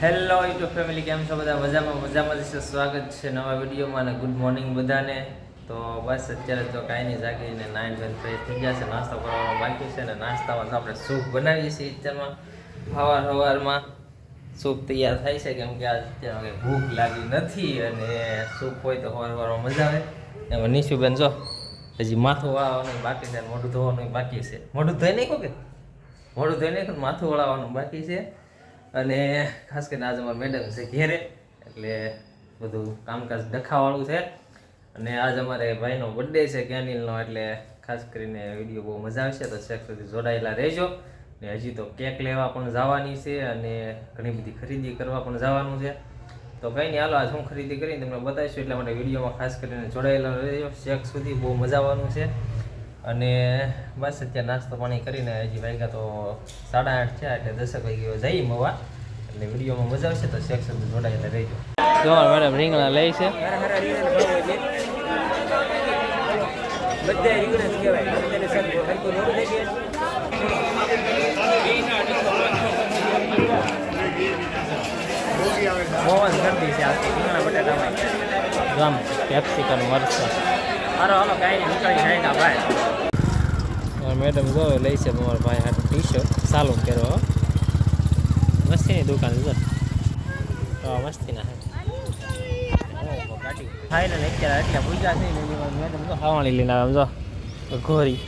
Hello YouTube family કેમ છો બધા? મજામાં મજામાં છે. સ્વાગત છે નવા વિડીયોમાં અને ગુડ મોર્નિંગ બધાને. તો બસ અત્યારે તો કાંઈ નહીં, જાગીને નાઇન બેન ફ્રેશ થઈ ગયા છે. નાસ્તો કરવાનો બાકી છે અને નાસ્તામાં આપણે સૂપ બનાવીએ છીએ અત્યારમાં. સવાર સવારમાં સૂપ તૈયાર થાય છે, કેમ કે આજ અત્યારે ભૂખ લાગી નથી અને સૂપ હોય તો સવાર સવારમાં મજા આવે. એમાં નિશુબેન જો, હજી માથું વાળવાનું બાકી છે મોઢું ધોવાનું બાકી છે. મોઢું ધોઈ નહીં કહું કે? મોઢું ધોઈ નહીં માથું વળાવવાનું બાકી છે. અને ખાસ કરીને આજે અમારા મેડમ છે ઘેરે, એટલે બધું કામકાજ ડખાવાળું છે. અને આજ અમારે ભાઈનો બર્થડે છે કેનિલનો, એટલે ખાસ કરીને વીડિયો બહુ મજા આવશે, તો છેક સુધી જોડાયેલા રહેજો. ને હજી તો કેક લેવા પણ જવાની છે અને ઘણી બધી ખરીદી કરવા પણ જવાનું છે. તો કંઈ નહીં હાલો, આજ હું ખરીદી કરીને તમને બતાવીશું, એટલા માટે વિડીયોમાં ખાસ કરીને જોડાયેલા રહેજો. છેક સુધી બહુ મજા આવવાનું છે. અને બસ અત્યારે નાસ્તો પાણી કરીને હજી વાગ્યા તો સાડા આઠ છે એટલે દશક વાગ્યો જઈ મવા એટલે વિડીયોમાં મજા આવશે તો શેખ સુધી જોડાયેલા રહેજો. જો મેડમ રીંગણા લઈ છે. બધે કહેવાય. બધાને બહુ જ ગરદી છે. આખી રીંગણા બટાટામાં ગમ કેપ્સિકમ મરચા. હારો હાલો કાંઈ નહીં. નીકળી જાય ભાઈ. મેડમ જો લઈ છે તમારા ભાઈ હાથ ટી શર્ટ સાલું પહેરો મસ્તીની દુકાન જો. મસ્તીના ને અત્યારે એટલે પૂજા થઈ મેડમ જો ખાવાણી લઈને આવે, જો. ઘોરી.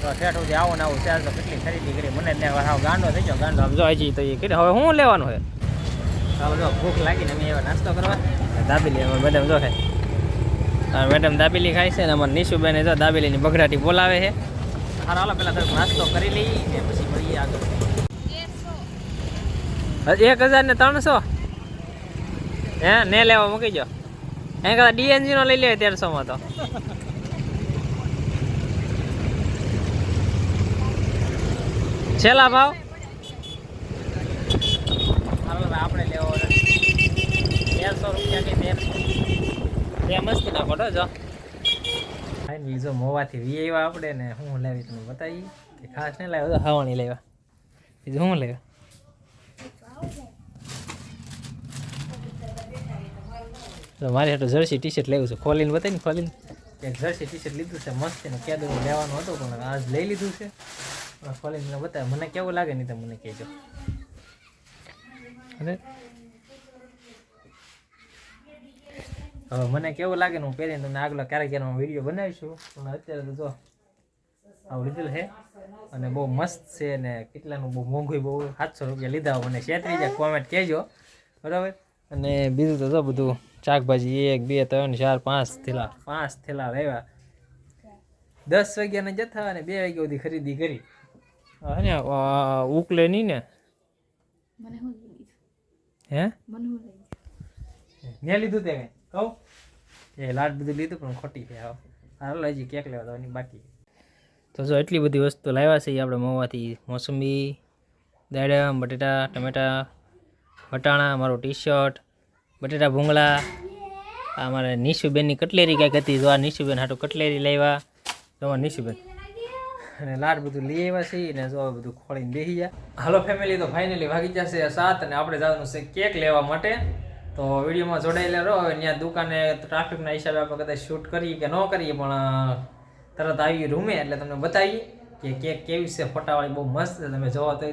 તો ઠેઠ સુધી આવો ને આવું ચાલ તો કેટલી ખરીદી કરી. મને હાવ ગાંડો થઈ ગયો, ગાંડો. આમ જો હજી એ કરી. હવે શું લેવાનું હોય ચાલો જો ભૂખ લાગીને અમે એવા નાસ્તો કરવા. દાબી અમે મેડમ જો ખાય મેડમ દાબેલી ખાય છે ને અમારે નિશુબેને જો દાબેલીની બગડાટી બોલાવે છે. હારો હાલો પેલા થોડોક નાસ્તો કરી લઈએ ને પછી મળીએ આગળ. એક હજાર ને ત્રણસો? હે ને લેવા મૂકી જો એ કદાચ ડીએનજી નો લઈ લે તેરસો માં તો. છેલ્લા ભાવ? આપણે લેવો તેરસો રૂપિયા કે તેરસો એ મસ્તી ના ફોટો જો. ફાઇનલી જો મોવાથી વી આવ્યા આપણે ને હું લેવી તમને બતાવી. કે ખાસ નહીં લાવ્યો, તો હવાણી લેવા બીજું શું લેવા તો મારે હાટું જર્સી ટી શર્ટ લેવું છે. ખોલીને બતાવીને ખોલીને. એક જર્સી ટી શર્ટ લીધું છે, મસ્ત એનું કેદું લેવાનું હતું, પણ આજ લઈ લીધું છે. ખોલીને બતાવે. મને કેવું લાગે નહીં તો મને કહેજો. અને હવે મને કેવું લાગે હું પહેરીને તમને આગળ ક્યારેક ક્યારેક વીડિયો બનાવીશું. પણ અત્યારે તો જો આવું લીધેલું છે. અને બહુ મસ્ત છે ને કેટલાનું બહુ મોંઘું બહુ સાતસો રૂપિયા લીધા મને. છેતરી જાય કોમેન્ટ કહેજો. બરાબર? અને બીજું તો જો બધું શાકભાજી એક બે ત્રણ ચાર પાંચ થેલા પાંચ થેલા લેવા દસ વાગ્યાના જથ્થા અને બે વાગ્યા સુધી ખરીદી કરી. અને ઉકલે નહીં ને? હું મેં લીધું? તે કઈ કહું એ લાડ બધું લીધું પણ ખોટી છે આવો હાલો, હજી કેક લેવા દવાની બાકી. તો જો એટલી બધી વસ્તુ લાવ્યા છે એ આપણે મહુવાથી મોસંબી દાડા બટેટા, ટમેટા, વટાણા, મારું ટી શર્ટ બટેટા ભૂંગળા, આ મારે નિશુબેનની કટલેરી કાંઈક હતી જો આ નિશુબેન હાટું કટલેરી લાવ્યા. જો નિશુબેન. અને લાડ બધું લઈ આવ્યા છે ને જો બધું ખોળીને બેસી ગયા. હાલો ફેમિલી તો ફાઇનલી ભાગી જશે સાત અને આપણે જવાનું છે કેક લેવા માટે. તો વિડીયોમાં જોડાયેલા રહો. ત્યાં દુકાને ટ્રાફિકના હિસાબે આપણે કદાચ શૂટ કરીએ કે ન કરીએ, પણ તરત આવી રૂમે. એટલે તમને બતાવીએ કે કેક કેવી છે. ફોટાવાળી બહુ મસ્ત તમે જોવા તો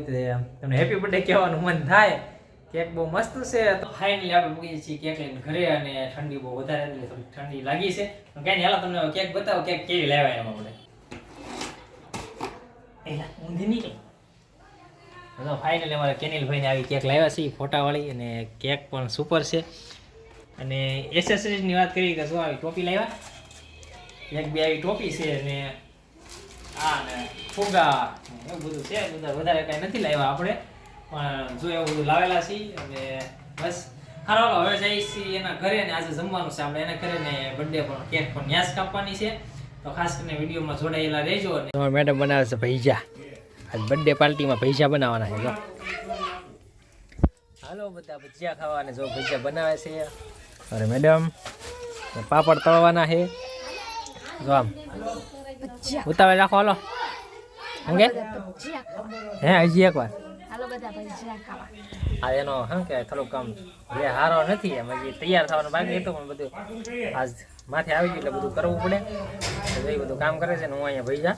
તમને હેપી બર્થડે કહેવાનું મન થાય. કેક બહુ મસ્ત છે. તો ફાઇનલી આપણે મૂકી છીએ કેક લઈને ઘરે અને ઠંડી બહુ વધારે એટલે થોડી ઠંડી લાગી છે. કાંઈ નહીં હાલો, તમને કેક બતાવો, કેક કેવી લેવાય એમાં આપણે એલા ઊંધી નીકળ. તો ફાઇનલી અમારે કેનિલભાઈને આવી કેક લાવ્યા છે ફોટાવાળી, અને કેક પણ સુપર છે. અને એસેસરીઝની વાત કરીએ કે શું આવી ટોપી લાવ્યા? એક બે આવી ટોપી છે, અને આ ને ફુગા. એવું બધું છે બધા વધારે કાંઈ નથી લાવ્યા આપણે, પણ જો એવું બધું લાવેલા છીએ અને બસ. હારો હવે છીએ એના ઘરે ને આજે જમવાનું છે આપણે એના ઘરે, ને બર્થડે પણ કેક પણ ન્યાસ કાપવાની છે. તો ખાસ કરીને વિડીયોમાં જોડાયેલા રહેજો, અને મેડમ બનાવે છે ભૈજા આજ બર્થડે પાર્ટીમાં ભૈજા બનાવવાના છે જો. હાલો બધા ભજીયા ખાવા અને જો ભજીયા બનાવે છે. અરે મેડમ પાપડ તળવાના છે. જો આમ. ઉતાવળ રાખો હાલો. કે? હે હજી એક વાર હાલો બધા ભજીયા ખાવા. આ એનો શું કે થોડુંક કામ જે હારો નથી એમ હજી તૈયાર થવાનું બાકી હતું પણ બધું આજ માથે આવી ગયું એટલે બધું કરવું પડે. એ બધું કામ કરે છે ને હું અહીંયા ભૈજા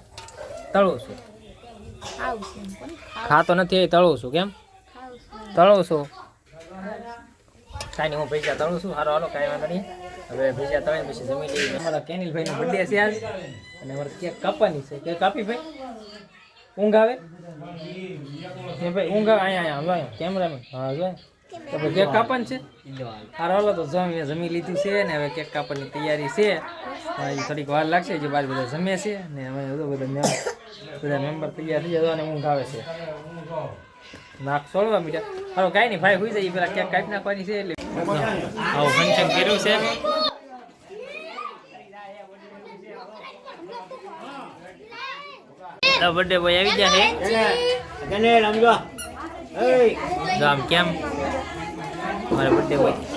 તળું છું. ખાતો નથી તળું છું, કેમ? તળું છું. કાંઈ નહીં, હું ભેજા તળું છું. હારો હાલો, કાંઈ વાંધો નહીં. હવે ભેજા તળે પછી જમી લઈએ. અમારા કેનિલભાઈનો બર્થડે છે આજ. અને અમારે કેક કાપવાની છે. કેક કાપી ભાઈ? ઊંઘ આવે? એ ભાઈ, ઊંઘ આવે? અહીંયા અહીંયા કેમેરામેન હા જો તો કેક કાપવાની છે? હારો તો જમી જમી લીધું છે ને હવે કેક કાપવાની તૈયારી છે. થોડીક વાર લાગશે જે બાર બધા જમે છે ને હવે બધો બધા મેમ- બધા મેમ્બર તૈયાર થઈ જવા અને ઊંઘ આવે છે. નાક સોળવા મીઠા. હાલો કાંઈ નહીં ભાઈ હોઈ જાય પેલા કેક કાપી નાખવાની છે એટલે આવું ફંક્શન કર્યું છે. બર્થડે બોય આવી ગયા છે. કેમ? મારે બર્થડે બોય